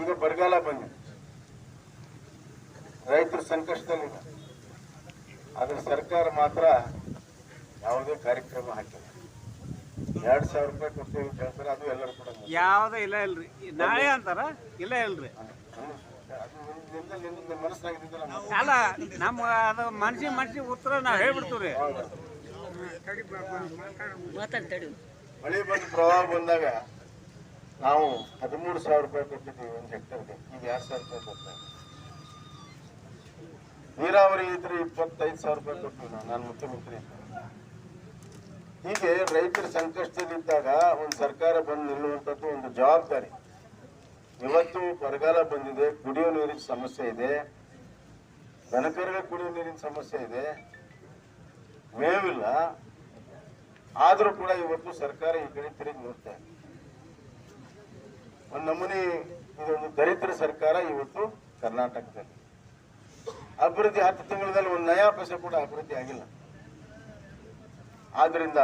ಈಗ ಬರಗಾಲ ಬಂದಿದೆ. ರೈತರು ಸಂಕಷ್ಟದಲ್ಲಿದೆ ಆದ್ರೆ ಸರ್ಕಾರ ಮಾತ್ರ ಯಾವುದೇ ಕಾರ್ಯಕ್ರಮ ಹಾಕಿಲ್ಲ. ಎರಡ್ ಸಾವಿರ ರೂಪಾಯಿ ಕೊಡ್ತೀವಿ ಅಂತ ಹೇಳ್ತಾರೆ ಅದು ಎಲ್ಲರೂ ಕೂಡ ಯಾವ್ದೇ ಇಲ್ಲ ಇಲ್ರಿ ನಾಳೆ ಅಂತಾರ? ಇಲ್ಲ ಇಲ್ರಿ ಅಲ್ಲ ನಮ್ಮ ಅದು ಮನ್ಸಿ ಮನ್ಸಿ ಉತ್ತರ ನಾವು ಹೇಳ್ಬಿಡ್ತೀವ್ರಿ. ಮಳೆ ಬಂದು ಪ್ರವಾಹ ಬಂದಾಗ ನಾವು ಹದಿಮೂರು ಸಾವಿರ ರೂಪಾಯಿ ಕೊಟ್ಟಿದ್ದೀವಿ ಒಂದು ಹೆಕ್ಟರ್ಗೆ. ಈಗ ಎರಡು ಸಾವಿರ ರೂಪಾಯಿ ಕೊಡ್ತೇವೆ ನೀರಾವರಿ ಇದ್ರೆ ಇಪ್ಪತ್ತೈದು ಸಾವಿರ ರೂಪಾಯಿ ಕೊಡ್ತೀವಿ ನಾವು, ನಾನು ಮುಖ್ಯಮಂತ್ರಿ. ಹೀಗೆ ರೈತರ ಸಂಕಷ್ಟದಲ್ಲಿದ್ದಾಗ ಒಂದು ಸರ್ಕಾರ ಬಂದು ನಿಲ್ಲುವಂಥದ್ದು ಒಂದು ಜವಾಬ್ದಾರಿ. ಇವತ್ತು ಬರಗಾಲ ಬಂದಿದೆ, ಕುಡಿಯೋ ನೀರಿನ ಸಮಸ್ಯೆ ಇದೆ ದನಕರಿಗೆ ಕುಡಿಯೋ ನೀರಿನ ಸಮಸ್ಯೆ ಇದೆ. ಮೇವಿಲ್ಲ. ಆದರೂ ಕೂಡ ಇವತ್ತು ಸರ್ಕಾರ ಈ ಕಡೆ ತಿರುಗಿ ನೋಡ್ತಾ ಇದೆ. ಒಂದು ನಮೂನಿ, ಇದೊಂದು ದರಿದ್ರ ಸರ್ಕಾರ ಇವತ್ತು ಕರ್ನಾಟಕದಲ್ಲಿ. ಅಭಿವೃದ್ಧಿ ಹತ್ತು ತಿಂಗಳಲ್ಲಿ ಒಂದು ನಯಾ ಪೈಸೆ ಕೂಡ ಅಭಿವೃದ್ಧಿ ಆಗಿಲ್ಲ. ಆದ್ರಿಂದ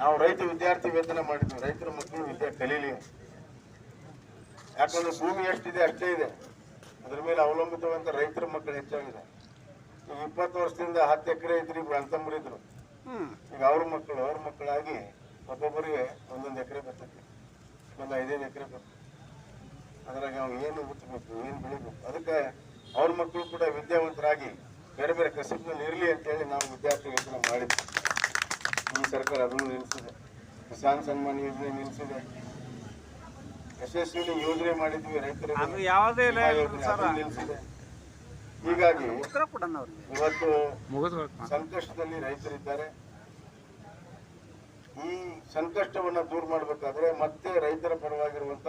ನಾವು ರೈತ ವಿದ್ಯಾರ್ಥಿ ವೇತನ ಮಾಡಿದ್ವಿ. ರೈತರ ಮಕ್ಕಳು ವಿದ್ಯೆ ಕಲೀಲಿ. ಯಾಕಂದ್ರೆ ಭೂಮಿ ಎಷ್ಟಿದೆ ಅಷ್ಟೇ ಇದೆ. ಅದ್ರ ಮೇಲೆ ಅವಲಂಬಿತವಂತ ರೈತರ ಮಕ್ಕಳು ಹೆಚ್ಚಾಗಿದೆ. ಇಪ್ಪತ್ತು ವರ್ಷದಿಂದ ಹತ್ತು ಎಕರೆ ಇದ್ರಿ ಅಂತಂಬರಿದ್ರು ಹ್ಮ್ ಈಗ ಅವ್ರ ಮಕ್ಕಳು ಅವ್ರ ಮಕ್ಕಳಾಗಿ ಒಬ್ಬೊಬ್ಬರಿಗೆ ಒಂದೊಂದು ಎಕರೆ ಬರ್ತೈತಿ ಒಂದು ಐದೈದು ಎಕರೆ ಬೇಕು ಅದ್ರಾಗ ಅವ್ನು ಏನು ಮುಚ್ಚಬೇಕು ಏನು ಬೆಳಿಬೇಕು ಅದಕ್ಕೆ ಅವ್ರ ಮಕ್ಕಳು ಕೂಡ ವಿದ್ಯಾವಂತರಾಗಿ ಬೇರೆ ಬೇರೆ ಕಸಬ್ನಲ್ಲಿ ಇರಲಿ ಅಂತೇಳಿ ನಾವು ವಿದ್ಯಾರ್ಥಿ ವೇತನ ಮಾಡಿದ್ವಿ. ಈ ಸರ್ಕಾರ ಅದನ್ನು ನಿಲ್ಲಿಸಿದೆ ಕಿಸಾನ್ ಸನ್ಮಾನ್ ಯೋಜನೆ ನಿಲ್ಲಿಸಿದೆ ಯಶಸ್ವಿನಿ ಯೋಜನೆ ಮಾಡಿದ್ವಿ ರೈತರಿಗೆ ಅದು ಯಾವುದೇ ಇಲ್ಲ ವಿಮಾ ಸರ್ ನಿಲ್ಲಿಸಿದೆ ಹೀಗಾಗಿ ಇವತ್ತು ಮುಗಿದು ಸಂಕಷ್ಟದಲ್ಲಿ ರೈತರಿದ್ದಾರೆ. ಈ ಸಂಕಷ್ಟವನ್ನು ದೂರ ಮಾಡಬೇಕಾದ್ರೆ ಮತ್ತೆ ರೈತರ ಪರವಾಗಿರುವಂತ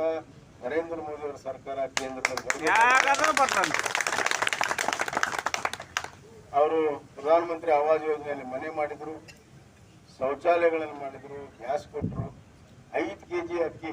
ನರೇಂದ್ರ ಮೋದಿ ಅವರ ಸರ್ಕಾರ ಕೇಂದ್ರ ಸರ್ಕಾರ. ಯಾರಾದ್ರೂ ಬರ್ತಾನೆ ಅವರು ಪ್ರಧಾನಮಂತ್ರಿ ಆವಾಸ್ ಯೋಜನೆಯಲ್ಲಿ ಮನೆ ಮಾಡಿದ್ರು ಶೌಚಾಲಯಗಳನ್ನು ಮಾಡಿದ್ರು ಗ್ಯಾಸ್ ಕೊಟ್ಟರು. ಐದು ಕೆಜಿ ಅಕ್ಕಿ